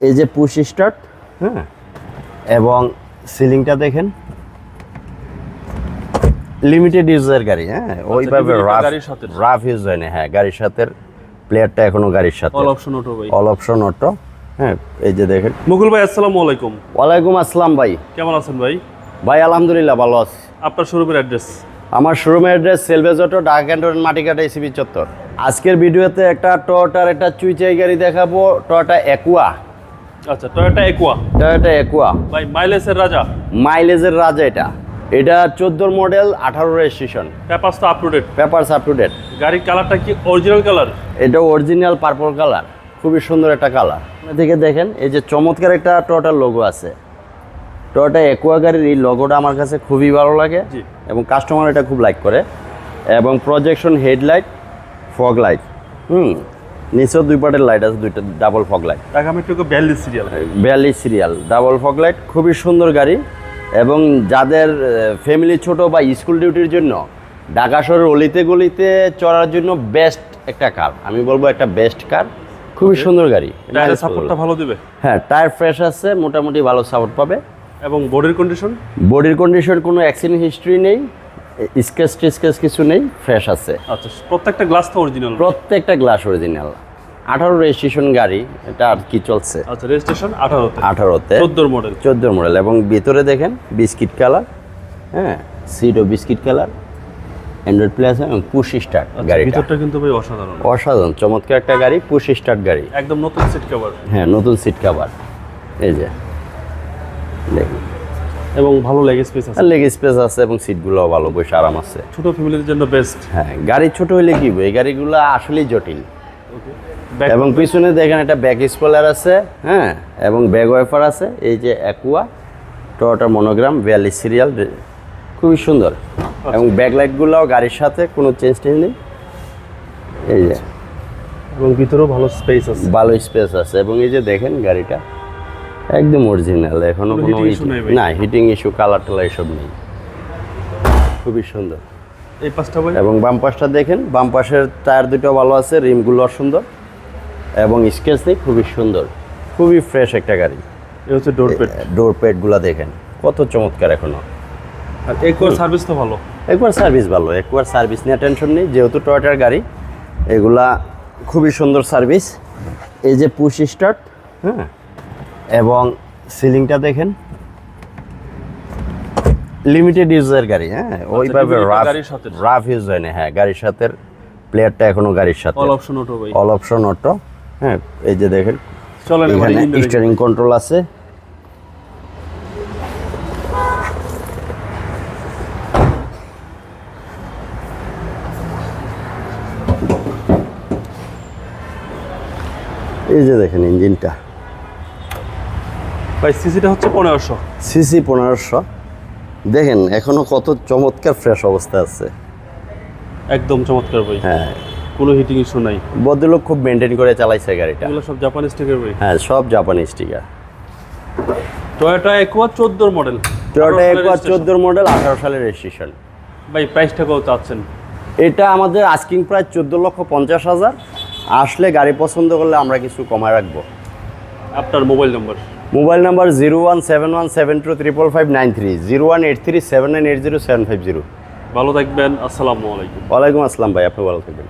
এই যে push start হ্যাঁ। এবং সিলিংটা দেখেন। লিমিটেড ইউজের গাড়ি হ্যাঁ? ওইভাবে রাফ গাড়ির সাথে। রাফ ইউজ হয় না। হ্যাঁ গাড়ির সাথে প্লেয়ারটা এখনও গাড়ির সাথে। অল অপশন অটো ভাই। অল অপশন অটো হ্যাঁ এই যে দেখেন। মুকুল ভাই আসসালামু আলাইকুম। ওয়ালাইকুম আসসালাম ভাই। কেমন আছেন ভাই? ভাই আলহামদুলিল্লাহ ভালো আছি। আপনার শোরুমের অ্যাড্রেস আমার শোরুমের অ্যাড্রেস সেলভেজ অটো ডাক ক্যান্টন মাটিকাটা এসিবি চত্বর। আজকের ভিডিওতে একটা টয়োটার একটা চুইচাই গাড়ি দেখাবো টয়োটা একুয়া আচ্ছা টয়োটা একুয়া টয়োটা একুয়া ভাই মাইলেজের রাজা। মাইলেজের রাজা এটা। এটা চোদ্দোর মডেল আঠারো রেজিস্ট্রেশন পেপারস তো up to date papers up to date গাড়ির কালারটা কি অরিজিনাল কালার এটা অরিজিনাল পার্পল কালার খুবই সুন্দর একটা কালার থেকে দেখেন এই যে চমৎকার একটা টয়োটার লোগো আছে। টয়োটা একুয়া গাড়ির এই লোগোটা আমার কাছে খুবই ভালো লাগে এবং কাস্টমার এটা খুব লাইক করে। এবং projection headlight fog light hmm নিচেও দুই পার্টের লাইট আছে দুইটা ডাবল ফগ লাইট বিয়াল্লিশ সিরিয়াল বিয়াল্লিশ সিরিয়াল ডাবল ফগ লাইট খুবই সুন্দর গাড়ি। এবং যাদের ফ্যামিলি ছোট বা স্কুল ডিউটির জন্য ঢাকা শহরের অলিতে গলিতে চড়ার জন্য বেস্ট একটা কার আমি বলব একটা বেস্ট কার খুবই সুন্দর গাড়ি। টায়ারের সাপোর্টটা ভালো দিবে? হ্যাঁ টায়ার ফ্রেশ আছে মোটামুটি ভালো সাপোর্ট পাবে। এবং বডির কন্ডিশন বডির কন্ডিশন কোনো অ্যাক্সিডেন্ট হিস্ট্রি নেই। স্কেচ টিস্কেচ কিছু নেই ফ্রেশ আছে। আচ্ছা প্রত্যেকটা গ্লাস তো অরিজিনাল প্রত্যেকটা গ্লাস অরিজিনাল আঠারো রেজিস্ট্রেশন গাড়ি এটা আর কি চলছে? আচ্ছা রেজিস্ট্রেশন আঠারোতে। আঠারোতে। চোদ্দোর মডেল চোদ্দোর মডেল এবং ভিতরে দেখেন বিস্কিট কালার হ্যাঁ সিটও বিস্কিট কালার অ্যান্ড্রয়েড প্লেস এবং পুশ স্টার্ট গাড়িটা। ভিতরটা কিন্তু ভাই অসাধারণ। অসাধারণ চমৎকার একটা গাড়ি পুশ স্টার্ট গাড়ি। একদম নতুন সিট কভার হ্যাঁ নতুন সিট কাভার এই যে দেখুন। এবং ভালো লেগ স্পেস আছে। লেগ স্পেস আছে এবং সিটগুলোও ভালো বসে আরাম আছে। ছোট ফ্যামিলিদের জন্য বেস্ট হ্যাঁ গাড়ি ছোট হইলে কি? এই গাড়িগুলো আসলেই জটিল। এবং পিছনে দেখেন একটা ব্যাক স্পলার আছে হ্যাঁ এবং ব্যাক ওয়াইফার আছে এই যে অ্যাকুয়া টয়োটা মনোগ্রাম বিয়াল্লিশ সিরিয়াল খুবই সুন্দর। এবং ব্যাকলাইটগুলোও গাড়ির সাথে কোনো চেঞ্জ টেঞ্জ নেই। এই যে। এবং ভিতরেও ভালো স্পেস আছে। ভালো স্পেস আছে। এবং এই যে দেখেন গাড়িটা একদম অরিজিনাল এখনও কোনো? না হিটিং ইস্যু কালার টালার এসব নেই। খুবই সুন্দর। এই ভাই? এবং বাম পাশটা দেখেন বাম পাশের টায়ার দুটো ভালো আছে রিমগুলো সুন্দর। এবং স্কেচ নেই খুবই সুন্দর। খুবই ফ্রেশ একটা গাড়ি। এই হচ্ছে ডোর পেট ডোর প্যাডগুলো দেখেন কত চমৎকার এখনও। আর একুয়ার সার্ভিস তো ভালো। একবার সার্ভিস ভালো একবার সার্ভিস নিয়ে টেনশন নেই যেহেতু টয়টার গাড়ি এগুলা খুবই সুন্দর সার্ভিস এই যে পুশ স্টার্ট হ্যাঁ? এবং সিলিংটা দেখেন। লিমিটেড ইউজের গাড়ি হ্যাঁ? ওইভাবে রাফ। রাফ ইউজ হয় না হ্যাঁ গাড়ির সাথে প্লেয়ারটা এখনও গাড়ির সাথে। অল অপশন অটো ভাই। অল অপশন অটো হ্যাঁ এই যে দেখেন। চলেন স্টিয়ারিং কন্ট্রোল আছে। এই যে দেখেন ইঞ্জিনটা ভাই সিসিটা হচ্ছে পনেরোশো। সিসি পনেরোশো। দেখেন এখনও কত চমৎকার ফ্রেশ অবস্থা আছে। একদম চমৎকার ভাই। হ্যাঁ। কোনো হিটিং ইস্যু নাই। ভদ্রলোক খুব মেনটেন করে চালাইছে গাড়িটা। এগুলো সব জাপানি স্টিকার ভাই। হ্যাঁ সব জাপানি স্টিকার টয়োটা একুয়া চোদ্দোর মডেল টয়োটা একবার চোদ্দোর মডেল আঠারো সালের রেজিস্ট্রেশন ভাই প্রাইসটা কত চাচ্ছেন। এটা আমাদের আস্কিং প্রায় চোদ্দ লক্ষ পঞ্চাশ হাজার। আসলে গাড়ি পছন্দ করলে আমরা কিছু কমায় রাখব। আপনার mobile number mobile number zero one seven one seven two triple five nine three zero one eight three seven nine eight zero seven five zero. ভালো থাকবেন আসসালামু আলাইকুম। ওয়ালাইকুম আসসালাম ভাই আপনি ভালো থাকবেন।